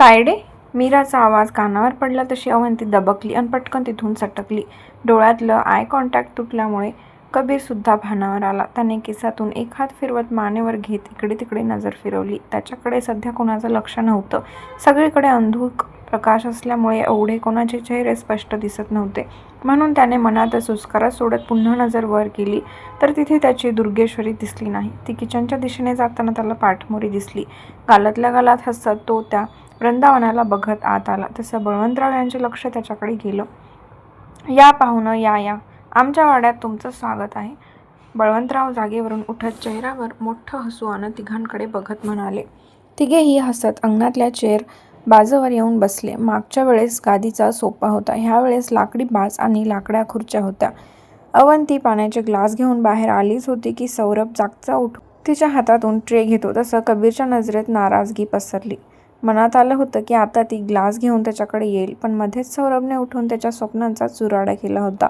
तायडे मीराचा आवाज कानावर पडला तशी अवंती दबकली आणि पटकन तिथून सटकली. डोळ्यातलं आय कॉन्टॅक्ट तुटल्यामुळे कबीरसुद्धा भानावर आला. त्याने केसातून एक हात फिरवत मानेवर घेत इकडे तिकडे नजर फिरवली. त्याच्याकडे सध्या कोणाचं लक्ष नव्हतं. सगळीकडे अंधुक प्रकाश असल्यामुळे एवढे कोणाचे चेहरे स्पष्ट दिसत नव्हते. म्हणून त्याने मनात सुस्कारा सोडत पुन्हा नजर वर केली. तर तिथे त्याची दुर्गेश्वरी दिसली नाही. ती किचनच्या दिशेने जाताना त्याला पाठमोरी दिसली. गालातल्या गालात हसत तो त्या वृंदावनाला बघत आत आला. तसं बळवंतराव यांचे लक्ष त्याच्याकडे गेलं. या पाहुणं या या. आमच्या वाड्यात तुमचं स्वागत आहे. बळवंतराव जागेवरून उठत चेहऱ्यावर मोठं हसू आणत तिघांकडे बघत म्हणाले तिघेही हसत अंगणातल्या चेअर बाजूवर येऊन बसले. मागच्या वेळेस गादीचा सोपा होता. ह्या वेळेस लाकडी बाज आणि लाकड्या खुर्च्या होत्या. अवंती पाण्याचे ग्लास घेऊन बाहेर आलीच होती की सौरभ जागचा उठ तिच्या हातातून ट्रे घेतो. तसं कबीरच्या नजरेत नाराजगी पसरली. मनात आलं होतं की आता ती ग्लास घेऊन त्याच्याकडे येईल पण मध्येच सौरभने उठून त्याच्या स्वप्नांचा चुराडा केला होता.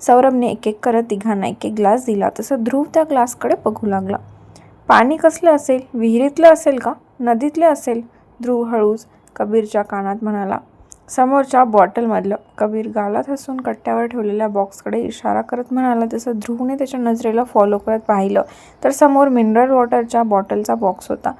सौरभने एक एक करत तिघांना एक एक ग्लास दिला. तसं ध्रुव त्या ग्लासकडे बघू लागला. पाणी कसलं असेल? विहिरीतलं असेल का? नदीतलं असेल? ध्रुव हळूच कबीरच्या कानात म्हणाला. समोरच्या बॉटलमधलं. कबीर गालात हसून कट्ट्यावर ठेवलेल्या बॉक्सकडे इशारा करत म्हणाला. तसं ध्रुवने त्याच्या नजरेला फॉलो करत पाहिलं. तर समोर मिनरल वॉटरच्या बॉटलचा बॉक्स होता.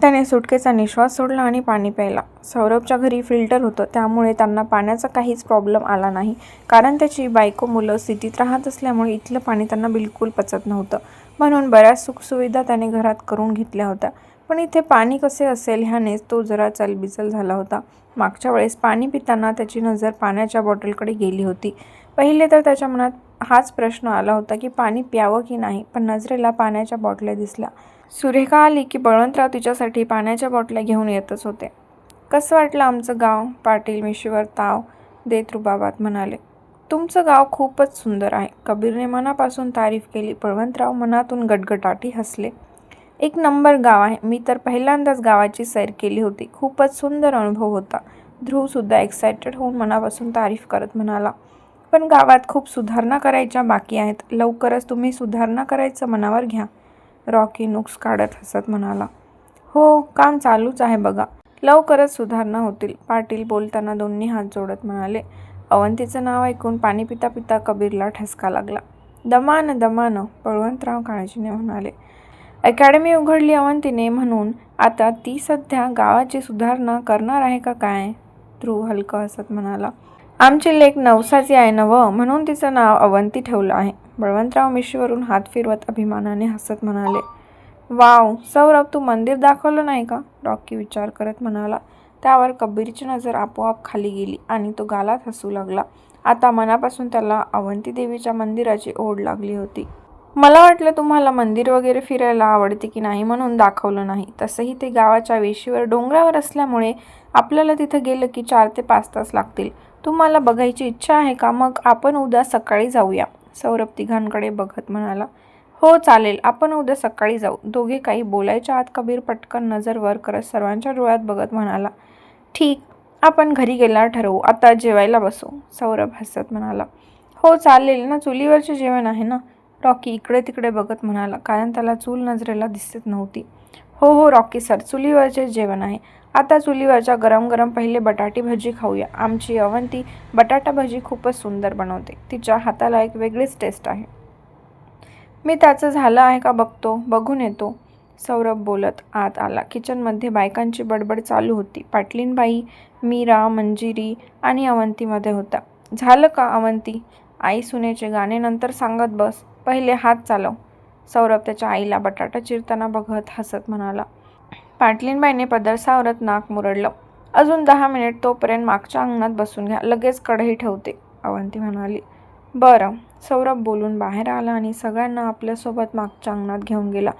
त्याने सुटकेचा निश्वास सोडला आणि पाणी प्यायला. सौरभच्या घरी फिल्टर होतं त्यामुळे त्यांना पाण्याचा काहीच प्रॉब्लेम आला नाही. कारण त्याची बायको मुलं सिटीत राहत असल्यामुळे इथलं पाणी त्यांना बिलकुल पचत नव्हतं. म्हणून बऱ्याच सुखसुविधा त्याने घरात करून घेतल्या होत्या. पण इथे पाणी कसे असेल ह्यानेच तो जरा चलबिचल झाला होता. मागच्या वेळेस पाणी पिताना त्याची नजर पाण्याच्या बॉटलकडे गेली होती. पहिले तर त्याच्या मनात हाच प्रश्न आला होता की पाणी प्यावं की नाही पण नजरेला पाण्याच्या बॉटल्या दिसल्या. सुरेखा आली की बळवंतराव तिच्यासाठी पाण्याच्या बॉटल्या घेऊन येतच होते. कसं वाटलं आमचं गाव? पाटील मिशीवर ताव देत रुबाबात म्हणाले. तुमचं गाव खूपच सुंदर आहे. कबीरने मनापासून तारीफ केली. बळवंतराव मनातून गटगटाटी हसले. एक नंबर गाव आहे. मी तर पहिल्यांदाच गावाची सैर केली होती. खूपच सुंदर अनुभव होता. ध्रुवसुद्धा एक्सायटेड होऊन मनापासून तारीफ करत म्हणाला पण गावात खूप सुधारणा करायच्या बाकी आहेत. लवकरच तुम्ही सुधारणा करायचं मनावर घ्या. रॉकी नुक्स काढत हसत म्हणाला हो काम चालूच आहे बघा. लवकरच सुधारणा होतील पाटील बोलताना दोन्ही हात जोडत म्हणाले. अवंतीचं नाव ऐकून पाणी पिता पिता कबीरला ठसका लागला. दमान दमान बळवंतराव काळजीने म्हणाले. अकॅडमी उघडली अवंतीने म्हणून आता ती सध्या गावाची सुधारणा करणार आहे का काय? ध्रुव हलकं हसत म्हणाला. आमची लेख नवसाची आहे नव म्हणून तिचं नाव अवंती ठेवलं आहे. बळवंतराव मिशीवरून हात फिरवत अभिमानाने हसत म्हणाले वाव सौरभ तू मंदिर दाखवलं नाही का? रॉकी विचार करत म्हणाला. त्यावर कबीरची नजर आपोआप खाली गेली आणि तो गालात हसू लागला. आता मनापासून त्याला अवंती देवीच्या मंदिराची ओढ लागली होती. मला वाटलं तुम्हाला मंदिर वगैरे फिरायला आवडते की नाही म्हणून दाखवलं नाही. तसंही ते गावाच्या वेशीवर डोंगरावर असल्यामुळे आपल्याला तिथं गेलं की चार ते पाच तास लागतील. तुम्हाला बघायची इच्छा आहे का? मग आपण उद्या सकाळी जाऊया. सौरभ तिघांकडे बघत म्हणाला हो चालेल. आपण उद्या सकाळी जाऊ. दोघे काही बोलायच्या आत कबीर पटकन नजर वर करत सर्वांच्या डोळ्यात बघत म्हणाला ठीक आपण घरी गेल्यावर ठरवू. आता जेवायला बसू. सौरभ हसत म्हणाला हो चालेल. ना चुलीवरचे जेवण आहे ना? रॉकी इकडे तिकडे बघत म्हणाला कारण त्याला चूल नजरेला दिसत नव्हती. हो हो रॉकी सर चुलीवरचे जेवण आहे. आता चुलीवरच्या गरम गरम पहिले बटाटी भजी खाऊया. आमची अवंती बटाटा भजी खूपच सुंदर बनवते. तिच्या हाताला एक वेगळीच टेस्ट आहे. मी त्याचं झालं आहे का बघतो. बघून येतो. सौरभ बोलत आत आला. किचनमध्ये बायकांची बडबड चालू होती. पाटलीनबाई मीरा मंजिरी आणि अवंतीमध्ये होता झालं का अवंती? आई सुनेचे गाणे नंतर सांगत बस. पहिले हात चालव. सौरभ त्याच्या आईला बटाटा चिरताना बघत हसत म्हणाला पाटलीनबाईने पदर सावरत नाक मुरडलं. अजून दहा मिनिट तोपर्यंत मागच्या अंगणात बसून घ्या लगेच कढई ठेवते. अवंती म्हणाली बरं. सौरभ बोलून बाहेर आला आणि सगळ्यांना आपल्यासोबत मागच्या अंगणात घेऊन गेला.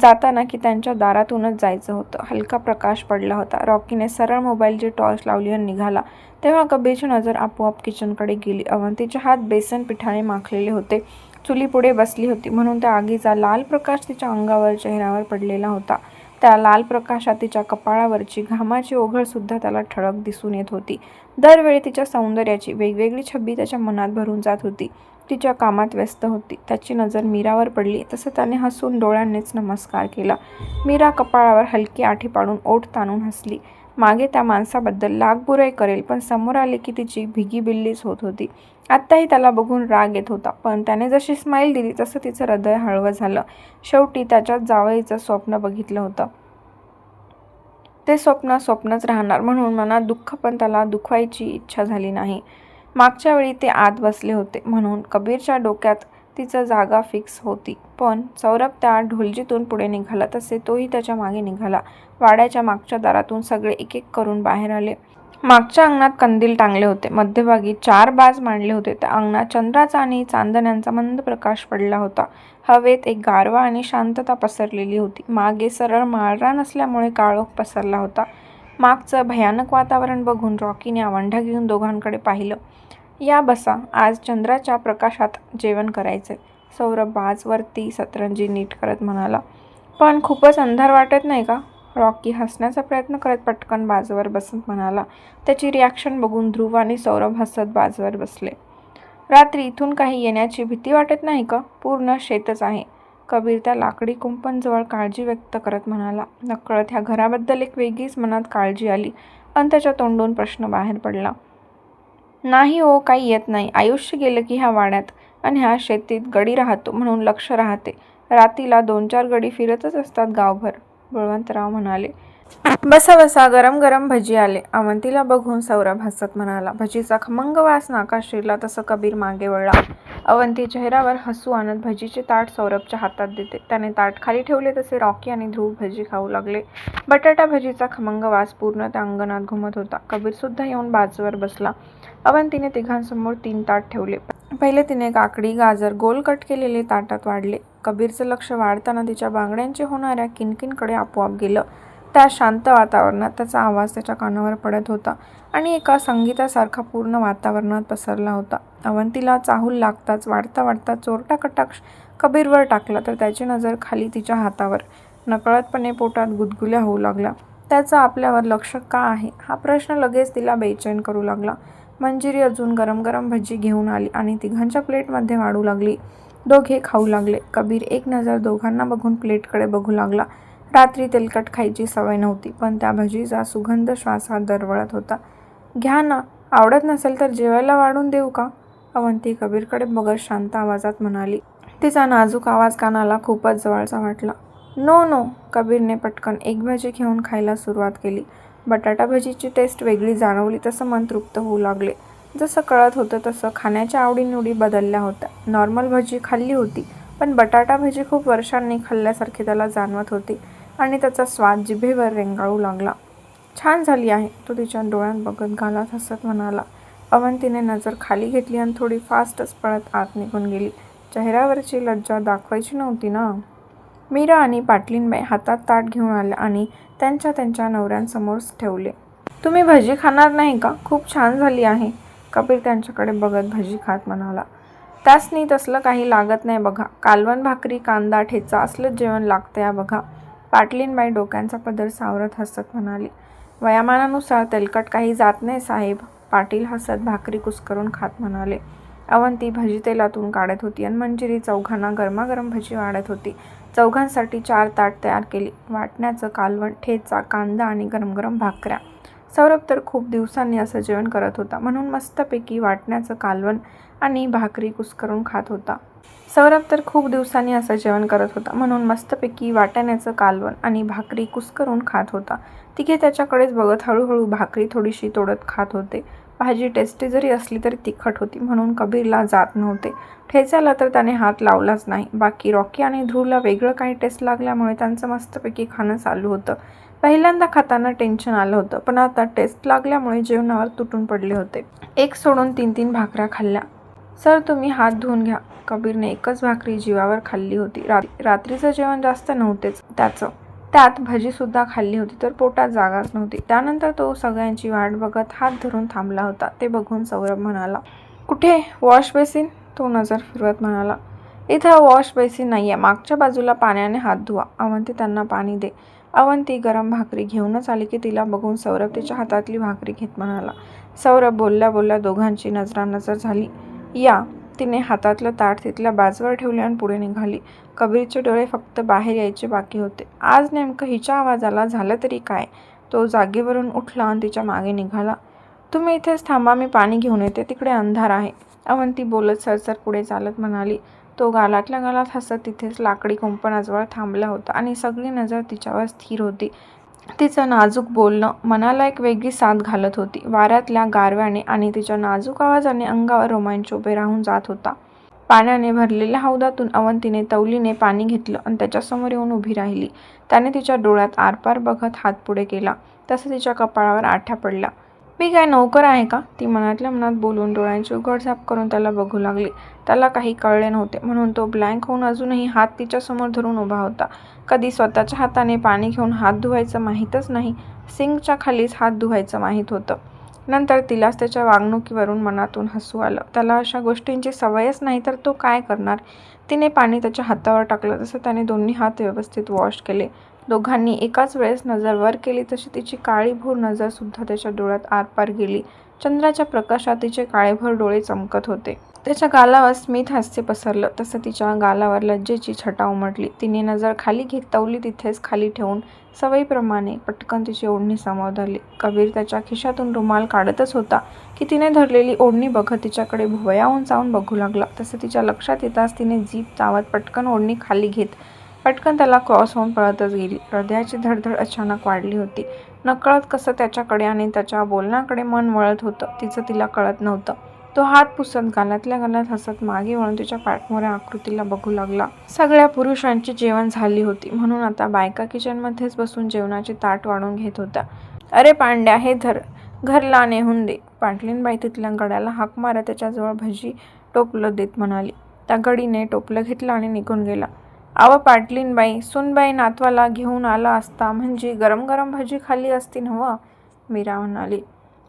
जाताना की त्यांच्या दारातूनच जायचं होतं. हलका प्रकाश पडला होता. रॉकीने सरळ मोबाईलची टॉर्च लावली आणि निघाला. तेव्हा कबीरची नजर आपोआप किचनकडे गेली. अवंतीचे हात बेसन पिठाने माखलेले होते. चुलीपुढे बसली होती. म्हणून त्या आगीचा लाल प्रकाश तिच्या अंगावर चेहऱ्यावर पडलेला होता. त्या लाल प्रकाशात तिच्या कपाळावरची घामाची ओघळसुद्धा त्याला ठळक दिसून येत होती. दरवेळी तिच्या सौंदर्याची वेगवेगळी छबी त्याच्या मनात भरून जात होती. तिच्या कामात व्यस्त होती. त्याची नजर मीरावर पडली. तसं त्याने हसून डोळ्यांनीच नमस्कार केला. मीरा कपाळावर हलकी आठी पाडून ओठ ताणून हसली. मागे त्या माणसाबद्दल लागबुराई करेल पण समोर आले की तिची भिगी बिल्लीच होत होती. आत्ताही त्याला बघून राग येत होता पण त्याने जशी स्माईल दिली तसं तिचं हृदय हळवं झालं. शेवटी त्याच्यात जावईचं स्वप्न बघितलं होतं. ते स्वप्न स्वप्नच राहणार म्हणून मनात दुःख पण त्याला दुखवायची इच्छा झाली नाही. मागच्या वेळी ते आत बसले होते म्हणून कबीरच्या डोक्यात तिचं जागा फिक्स होती. पण सौरभ त्या ढोलजीतून पुढे निघाला तसे तोही त्याच्यामागे निघाला. वाड्याच्या मागच्या दारातून सगळे एक एक करून बाहेर आले. मागच्या अंगणात कंदील टांगले होते. मध्यभागी चार बाज मांडले होते. त्या अंगणात चंद्राचा आणि चांदण्यांचा मंद प्रकाश पडला होता. हवेत एक गारवा आणि शांतता पसरलेली होती. मागे सरळ माळरान असल्यामुळे काळोख पसरला होता. मागचं भयानक वातावरण बघून रॉकीने आवंढा घेऊन दोघांकडे पाहिलं. या बसा आज चंद्राच्या प्रकाशात जेवण करायचे. सौरभ बाजवरती सतरंजी नीट करत म्हणाला पण खूपच अंधार वाटत नाही का? रॉकी हसण्याचा प्रयत्न करत पटकन बाजूवर बसत म्हणाला. त्याची रिॲक्शन बघून ध्रुव आणि सौरभ हसत बाजूवर बसले. रात्री इथून काही येण्याची भीती वाटत नाही का? पूर्ण शेतच आहे. कबीर त्या लाकडी कुंपणजवळ काळजी व्यक्त करत म्हणाला. नकळत ह्या घराबद्दल एक वेगळीच मनात काळजी आली आणि त्याच्या तोंडून प्रश्न बाहेर पडला. नाही हो काही येत नाही. आयुष्य गेलं की ह्या वाड्यात आणि ह्या शेतीत गडी राहतो म्हणून लक्ष राहते. रातीला दोन चार गडी फिरतच असतात गावभर. बळवंतराव म्हणाले बसा बसा गरम गरम भजी आले. अवंतीला बघून सौरभ हसत म्हणाला भजीचा खमंग वास नाकात शिरला तसं कबीर मागे वळला. अवंती चेहऱ्यावर हसू आणत भजीचे ताट सौरभच्या हातात देते. त्याने ताट खाली ठेवले तसे रॉकी आणि ध्रुव भजी खाऊ लागले. बटाटा भजीचा खमंग वास पूर्ण त्या अंगणात घुमत होता. कबीर सुद्धा येऊन बाजूवर बसला. अवंतीने तिघांसमोर तीन ताट ठेवले. पहिले तिने काकडी गाजर गोल कट केलेले ताटात वाढले. कबीरचं लक्ष वाढताना तिच्या बांगड्यांचे होणाऱ्या किनकिनकडे आपोआप गेलं. त्या शांत वातावरणात त्याचा आवाज त्याच्या कानावर पडत होता आणि एका संगीतासारखा पूर्ण वातावरणात पसरला होता. अवंतीला चाहूल लागताच वाढता वाढता चोरटा कटाक्ष कबीरवर टाकला तर त्याची नजर खाली तिच्या हातावर. नकळतपणे पोटात गुदगुल्या होऊ लागला त्याचं आपल्यावर लक्ष का आहे? हा प्रश्न लगेच तिला बेचैन करू लागला. मंजिरी अजून गरम गरम भजी घेऊन आली आणि तिघांच्या प्लेटमध्ये वाढू लागली. दोघे खाऊ लागले. कबीर एक नजर दोघांना बघून प्लेटकडे बघू लागला. रात्री तेलकट खायची सवय नव्हती पण त्या भजीचा सुगंध श्वासात दरवळत होता. घ्या ना आवडत नसेल तर जेवायला वाढून देऊ का? अवंती कबीरकडे बघत शांत आवाजात म्हणाली. तिचा नाजूक आवाज कानाला खूपच जवळचा वाटला. नो नो कबीरने पटकन एक भजी घेऊन खायला सुरुवात केली. बटाटा भजीची टेस्ट वेगळी जाणवली तसं मन तृप्त होऊ लागले. जसं कळत होतं तसं खाण्याच्या आवडीनिवडी बदलल्या होत्या. नॉर्मल भजी खाल्ली होती पण बटाटा भजी खूप वर्षांनी खाल्ल्यासारखी त्याला जाणवत होती आणि त्याचा स्वाद जिभेवर रेंगाळू लागला. छान झाली आहे तो तिच्या डोळ्यात बघत घालत हसत म्हणाला. अवंतीने नजर खाली घेतली आणि थोडी फास्टच पळत आत निघून गेली. चेहऱ्यावरची लज्जा दाखवायची नव्हती ना? मीरा आणि पाटलीनबाई हातात ताट घेऊन आल्या आणि त्यांच्या त्यांच्या नवऱ्यांसमोर ठेवले. तुम्ही भजी खाणार नाही का? खूप छान झाली आहे. कपिल त्यांच्याकडे बघत भजी खात म्हणाला. त्यासनी तसलं काही लागत नाही बघा. कालवण भाकरी कांदा ठेचा असलंच जेवण लागतं या बघा. पाटलीनबाई डोक्यांचा पदर सावरत हसत म्हणाली. वयामानानुसार तेलकट काही जात नाही साहेब. पाटील हसत भाकरी कुस्करून खात म्हणाले. अवंती भजी तेलातून काढत होती आणि मंजिरी चौघांना गरमागरम भजी वाढत होती. चौघांसाठी चार ताट तयार केली. वाटण्याचं कालवण ठेचा कांदा आणि गरम गरम भाकऱ्या. सौरभ तर खूप दिवसांनी असं जेवण करत होता. म्हणून मस्तपैकी वाटण्याचं कालवण आणि भाकरी कुस्करून खात होता. सौरभ तर खूप दिवसांनी असं जेवण करत होता. म्हणून मस्तपैकी वाटण्याचं कालवण आणि भाकरी कुस्करून खात होता. तिघे त्याच्याकडेच बघत हळूहळू भाकरी थोडीशी तोडत खात होते. भाजी टेस्टी जरी असली तरी तिखट होती म्हणून कबीरला जात नव्हते. ठेचाला तर त्याने हात लावलाच नाही. बाकी रॉकी आणि ध्रुवला वेगळं काही टेस्ट लागल्यामुळे त्यांचं मस्तपैकी खाणं चालू होतं. पहिल्यांदा खाताना टेन्शन आलं होतं पण आता टेस्ट लागल्यामुळे जेवणावर तुटून पडले होते. एक सोडून तीन तीन भाकऱ्या खाल्ल्या. सर तुम्ही हात धुवून घ्या. कबीरने एकच भाकरी जीवावर खाल्ली होती. रा रात्रीचं जेवण जास्त नव्हतेच त्याचं. त्यात भजीसुद्धा खाल्ली होती तर पोटात जागाच नव्हती. त्यानंतर तो सगळ्यांची वाट बघत हात धरून थांबला होता. ते बघून सौरभ म्हणाला कुठे? Wash basin? तो नजर फिरवत म्हणाला इथं वॉश बेसिन नाही आहे मागच्या बाजूला पाण्याने हात धुवा. अवंती त्यांना पाणी दे. अवंती गरम भाकरी घेऊनच आली की तिला बघून सौरभ तिच्या हातातली भाकरी घेत म्हणाला. सौरभ बोलल्या बोलल्या दोघांची नजरानजर झाली. या तिने हातातलं ताट तिथल्या बाजूवर ठेवले आणि पुढे निघाली. कबीरचे डोळे फक्त बाहेर यायचे बाकी होते. आज नेमकं हिच्या आवाजाला झालं तरी काय? तो जागेवरून उठला आणि तिच्यामागे निघाला. तुम्ही इथेच थांबा मी पाणी घेऊन येते. तिकडे अंधार आहे. अवंती बोलत सरसर पुढे चालत म्हणाली. तो गालातल्या गालात हसत तिथेच लाकडी कुंपणाजवळ थांबला होता आणि सगळी नजर तिच्यावर स्थिर होती. तिचं नाजूक बोलणं मनाला एक वेगळी साथ घालत होती. वाऱ्यातल्या गारव्याने आणि तिच्या नाजूक आवाजाने अंगावर रोमांच उभे राहून जात होता. पाण्याने भरलेल्या हौदातून अवंतीने तवलीने पाणी घेतलं आणि त्याच्यासमोर येऊन उभी राहिली. त्याने तिच्या डोळ्यात आरपार बघत हात पुढे केला. तसं तिच्या कपाळावर आठ्या पडला मी काय नोकर आहे का? ती मनातल्या मनात बोलून डोळ्यांची उघडझाप करून त्याला बघू लागली. त्याला काही कळले नव्हते म्हणून तो ब्लँक होऊन अजूनही हात तिच्यासमोर धरून उभा होता. कधी स्वतःच्या हाताने पाणी घेऊन हात धुवायचं माहीतच नाही. सिंकच्या खालीच हात धुवायचं माहीत होतं. नंतर तिलाच त्याच्या वागणुकीवरून मनातून हसू आलं. त्याला अशा गोष्टींची सवयच नाही तर तो काय करणार? तिने पाणी त्याच्या हातावर टाकलं तसं त्याने दोन्ही हात व्यवस्थित वॉश केले. दोघांनी एकाच वेळेस नजर वर केली तशी तिची काळीभोर नजरसुद्धा त्याच्या डोळ्यात आरपार गेली. चंद्राच्या प्रकाशात तिचे काळेभोर डोळे चमकत होते. त्याच्या गालावर स्मित हास्य पसरलं. तसं तिच्या गालावर लज्जेची छटा उमटली. तिने नजर खाली घेत तवली तिथेच खाली ठेवून सवयीप्रमाणे पटकन तिची ओढणी समोर धरली. कबीर त्याच्या खिशातून रुमाल काढतच होता की तिने धरलेली ओढणी बघत तिच्याकडे भुवयाहून जाऊन बघू लागला. तसं तिच्या लक्षात येताच तिने जीप चावत पटकन ओढणी खाली घेत पटकन त्याला क्रॉस होऊन पळतच गेली. हृदयाची धडधड अचानक वाढली होती. नकळत कसं त्याच्याकडे आणि त्याच्या बोलण्याकडे मन वळत होतं. तिचं तिला कळत नव्हतं. तो हात पुसत गालातल्या गालात हसत मागे वळून तिच्या पाठमोऱ्या आकृतीला बघू लागला. सगळ्या पुरुषांची जेवण झाली होती. म्हणून आता बायका किचनमध्येच बसून जेवणाची ताट वाढून घेत होत्या. अरे पांड्या हे धर. घरला नेहून दे. पाटलीनबाई तिथल्या गड्याला हाक मारा त्याच्याजवळ भजी टोपलं देत म्हणाली. त्या गडीने टोपलं घेतलं आणि निघून गेला. अव पाटलीनबाई सुनबाई नातवाला घेऊन आला असता म्हणजे गरम गरम भजी खाली असती नव्ह? मीरा म्हणाली.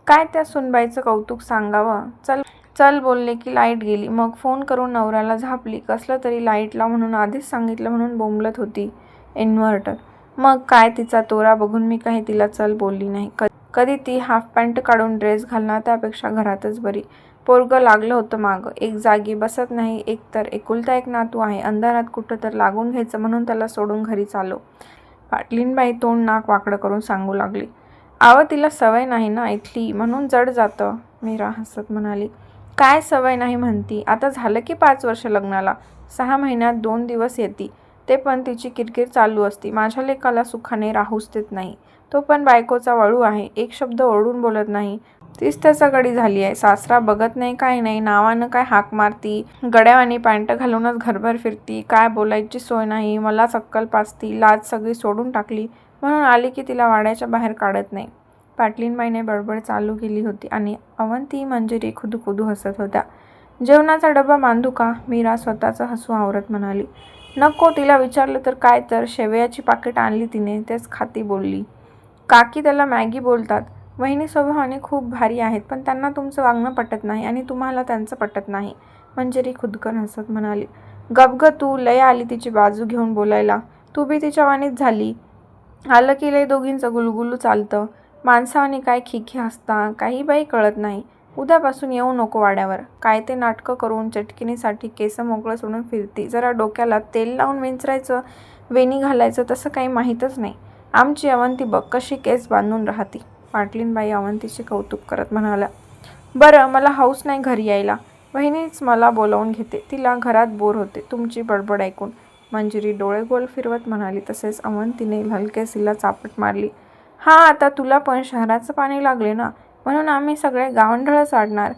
काय त्या सुनबाईचं कौतुक सांगावं? चल चल बोलले की लाइट गेली. मग फोन करून नवऱ्याला झापली. कसलं तरी लाईटला म्हणून आधीच सांगितलं म्हणून बोंबलत होती इन्व्हर्टर. मग काय तिचा तोरा बघून मी काही तिला चल बोलली नाही. क कधी ती हाफ पॅन्ट काढून ड्रेस घालणार त्यापेक्षा घरातच बरी. पोरगं लागलं होतं मागं. एक जागी बसत नाही एक तर एकुलता एक नातू आहे. अंधारात कुठं तर लागून घ्यायचं म्हणून त्याला सोडून घरी चालो. पाटलीनबाई तोंड नाक वाकडं करून सांगू लागली. आव तिला सवय नाही ना इथली. म्हणून जड जातं मीरा हसत म्हणाली. काय सवय नाही म्हणती. आता झालं की पाच वर्ष लग्नाला. सहा महिन्यात दोन दिवस येते. ते पण तिची किरकिर चालू असती. माझ्या लेकाला सुखाने राहूच देत नाही. तो पण बायकोचा वळू आहे. एक शब्द ओरडून बोलत नाही. तीच त्याचा गडी झाली आहे. सासरा बघत नाही काय नाही. नावानं काय हाक मारती. गड्यावानी पॅन्ट घालूनच घरभर फिरती. काय बोलायची सोय नाही. मला अक्कल पाचती लाज सगळी सोडून टाकली. म्हणून आली की तिला वाड्याच्या बाहेर काढत नाही. पाटलीनबाईने बडबड चालू केली होती आणि अवंती मंजिरी खुदू हसत होत्या. जेवणाचा डबा बांधू का? मीरा स्वतःचं हसू आवरत म्हणाली. नको तिला विचारलं तर काय तर शेवयाची पाकिट आणली तिने तेच खाती बोलली. काकी त्याला मॅगी बोलतात. वहिनी स्वभावाने खूप भारी आहेत पण त्यांना तुमचं वागणं पटत नाही आणि तुम्हाला त्यांचं पटत नाही मंजिरी खुदकन हसत म्हणाली. गबग तू लय आली तिची बाजू घेऊन बोलायला. तू बी तिच्या वाणीत झाली. आलं की लय दोघींचं गुलगुलू चालतं. माणसाने काय खिखी असता काही बाई कळत नाही. उद्यापासून येऊ नको वाड्यावर. काय ते नाटकं करून चटकिनीसाठी केस मोकळं सोडून फिरती. जरा डोक्याला तेल लावून विंचरायचं वेणी घालायचं तसं काही माहीतच नाही. आमची अवंती बघ कशी केस बांधून राहती. पाटलीनबाई अवंतीचे कौतुक करत म्हणाल्या बरं मला हाऊस नाही घरी यायला. बहिणीच मला बोलावून घेते. तिला घरात बोर होते. तुमची बडबड ऐकून. मंजिरी डोळे गोल फिरवत म्हणाली. तसेच अवंतीने हलकेसीला चापट मारली. हां आता तुला पण शहराचं पाणी लागले ना म्हणून आम्ही सगळे गावंढळं साडणार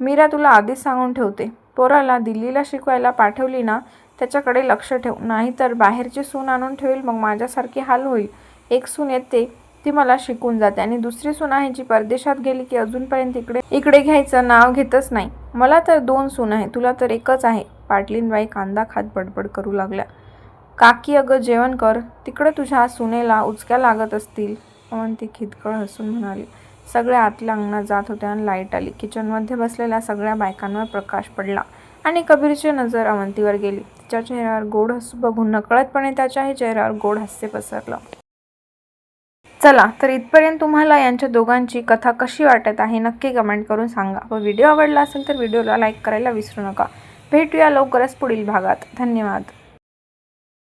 मीरा तुला आधीच सांगून ठेवते. पोराला दिल्लीला शिकवायला पाठवली ना त्याच्याकडे लक्ष ठेव नाहीतर बाहेरची सून आणून ठेवेल मग माझ्यासारखी हाल होईल. एक सून येते ती मला शिकून जाते आणि दुसरी सून आहे जी परदेशात गेली की अजूनपर्यंत इकडे इकडे घ्यायचं नाव घेतच नाही. मला तर दोन सून आहे तुला तर एकच आहे. पाटलीनबाई कांदा खात बडबड करू लागल्या. काकी अगं जेवण कर. तिकडे तुझ्या सुनेला उचक्या लागत असतील. अवंती खिदकळ हसून म्हणाली. सगळ्या आतल्या अंगणात जात होत्या आणि लाइट आली. किचनमध्ये बसलेल्या सगळ्या बायकांवर प्रकाश पडला आणि कबीरची नजर अवंतीवर गेली. तिच्या चेहऱ्यावर गोड हसू बघून नकळतपणे त्याच्याही चेहऱ्यावर गोड हास्य पसरलं. चला तर इथपर्यंत तुम्हाला यांच्या दोघांची कथा कशी वाटत आहे नक्की कमेंट करून सांगा. व व्हिडिओ आवडला असेल तर व्हिडिओला लाईक करायला विसरू नका. भेटूया लवकरच पुढील भागात. धन्यवाद.